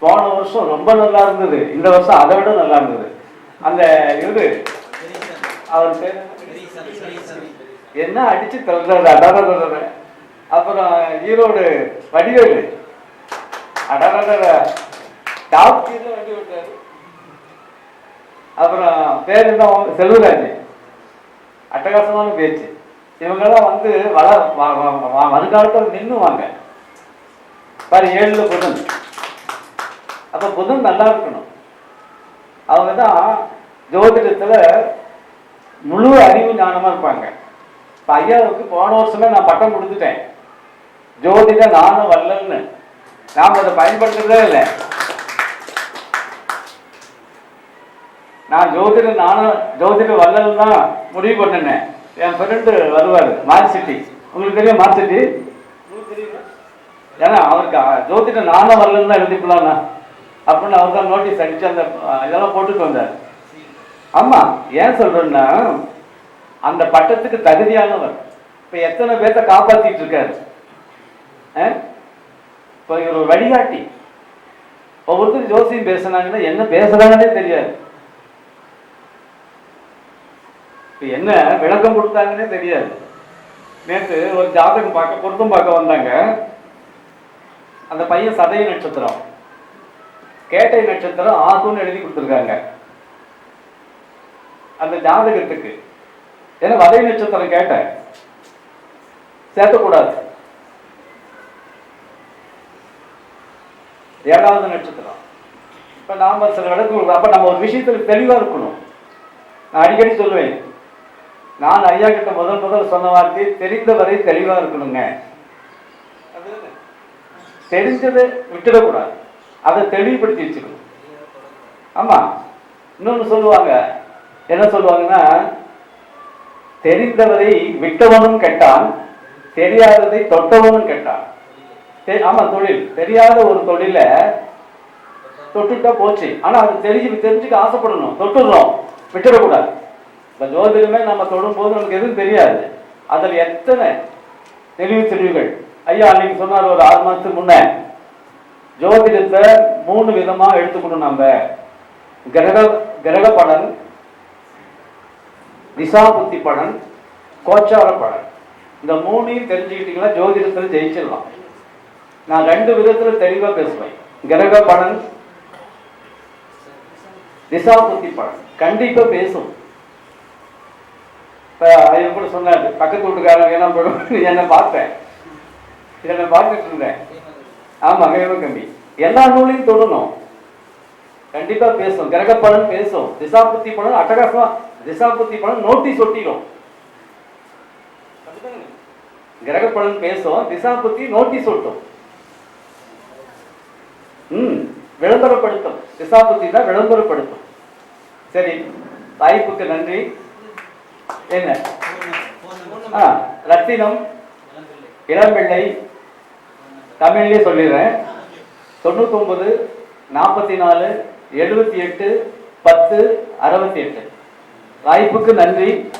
போன வருஷம் ரொம்ப நல்லா இருந்தது. இந்த வருஷம் அதை விட நல்லா இருந்தது. அந்த இது அவர் பேர்? என்ன அடிச்சு தள்ளுறது அடடடட அப்புறம் ஈரோடு வடிவேலு. அடடடட. டாப் கீழே வண்டி விட்டாரு அப்புறம் பேர் என்ன? செல்வராஜ். அட்டகாசமான பேச்சு. இவங்கெல்லாம் வந்து வள வ- வ- வருங்காலத்தில் நின்னுவாங்க. பாரு ஏழுல புதன் அப்ப புதன் நல்லா இருக்கணும். அவங்க தான் ஜோதிடத்துல முழு அறிவு ஞானமா இருப்பாங்க. இப்ப ஐயாவுக்கு போன வருஷமே நான் பட்டம் கொடுத்துட்டேன். ஜோதிட நானும் வல்லல்னு. நாம அதை பயன்படுத்துறதே இல்லை. நான் ஜோதிட நானும் ஜோதிட வல்லல் தான் முடிவு பண்ணினேன். என் ஃப்ரெண்டு வருவார் மார்சிட்டி உங்களுக்கு தெரியும் மார்சிட்டி ஏன்னா அவருக்கு ஜோதிட நானும் வரலன்னு தான் எழுதிக்கலாம்ண்ணா அப்படின்னு அவர் தான் நோட்டீஸ் அடிச்சு அந்த இதெல்லாம் போட்டுட்டு வந்தார். ஆமா ஏன் சொல்றேன்னா அந்த பட்டத்துக்கு தகுதியானவர். இப்ப எத்தனை பேர்த்த காப்பாத்திட்டு இருக்காரு? இப்போ இவர் ஒரு வழிகாட்டி. ஒவ்வொருத்தரும் ஜோசியம் பேசுனாங்கன்னா என்ன பேசுறாங்கன்னே தெரியாது. இப்போ என்ன விளக்கம் கொடுத்தாங்கன்னே தெரியாது. நேற்று ஒரு ஜாதகம் பார்க்க பொருத்தம் பார்க்க வந்தாங்க. அந்த பையன் சதய நட்சத்திரம். கேட்டை நட்சத்திரம் ஆகும்னு எழுதி கொடுத்துருக்காங்க. அந்த ஜாதகத்துக்கு. ஏன்னா வதை நட்சத்திரம் கேட்டேன் சேர்த்தக்கூடாது ஏழாவது நட்சத்திரம். இப்ப நாம சில விளக்கு அப்ப நம்ம ஒரு விஷயத்துல தெளிவா இருக்கணும். நான் அடிக்கடி சொல்லுவேன். நான் ஐயா கிட்ட முதல் முதல் சொன்ன வார்த்தை தெரிந்தவரை தெளிவா இருக்கணுங்க. தெரிஞ்சதை விட்டுடக்கூடாது. அதை தெளிவுபடுத்தி வச்சுக்கணும். ஆமா. இன்னொன்று சொல்லுவாங்க. என்ன சொல்லுவாங்கன்னா தெரிந்தவரை விட்டவனும் கெட்டான் தெரியாததை தொட்டவனும் கெட்டான். ஆமா தொழில். தெரியாத ஒரு தொழிலை தொட்டுட்டா போச்சு. ஆனா அது தெரிஞ்சு தெரிஞ்சுக்க ஆசைப்படணும். தொட்டுடுறோம். விட்டுடக்கூடாது. இந்த ஜோதிடமே நம்ம தொடும்போது நமக்கு எதுவும் தெரியாது. அதில் எத்தனை தெளிவு தெளிவுகள் ஐயா அன்னைக்கு சொன்னார் ஒரு ஆறு மாதத்துக்கு முன்னே. ஜோதிடத்தை மூணு விதமா எடுத்துக்கணும் நம்ம கிரக கிரக பலன் திசாபுத்தி பலன் கோச்சார பலன் இந்த மூணையும் தெரிஞ்சுக்கிட்டீங்கன்னா ஜோதிடத்தில் ஜெயிச்சிடலாம். நான் ரெண்டு விதத்துல தெளிவா பேசுவேன். கிரக பலன் திசாபுத்தி பலன் கண்டிப்பா பேசும். இப்ப ஐயன் கூட சொன்னாரு பக்கத்து வீட்டுக்காரங்க என்ன பண்ணுவோம் என்னை பார்த்தேன் என்ன பார்த்துட்டு இருந்தேன். ஆமா ஹேம கம்பி. எல்லா நூலையும் தொடணும். கண்டிப்பா பேசும். கிரக பலன் பேசும். திசாபுத்தி பலன் அட்டகாசமா திசாபுத்தி பலன் நோட்டீஸ் ஒட்டிடும் கிரக பலன் பேசும் திசாபுத்தி நோட்டீஸ் ஒட்டும். ம் விளம்பரப்படுத்தும். திசாபுத்தி தான் விளம்பரப்படுத்தும். சரி வாய்ப்புக்கு நன்றி. என்ன? ஆ ரத்தினம். இளம்பிள்ளை. தமிழ்லேயே சொல்லிடுறேன். தொண்ணூத்தொம்பது நாற்பத்தி நாலு எழுபத்தி எட்டு பத்து அறுபத்தி எட்டு. வாய்ப்புக்கு நன்றி.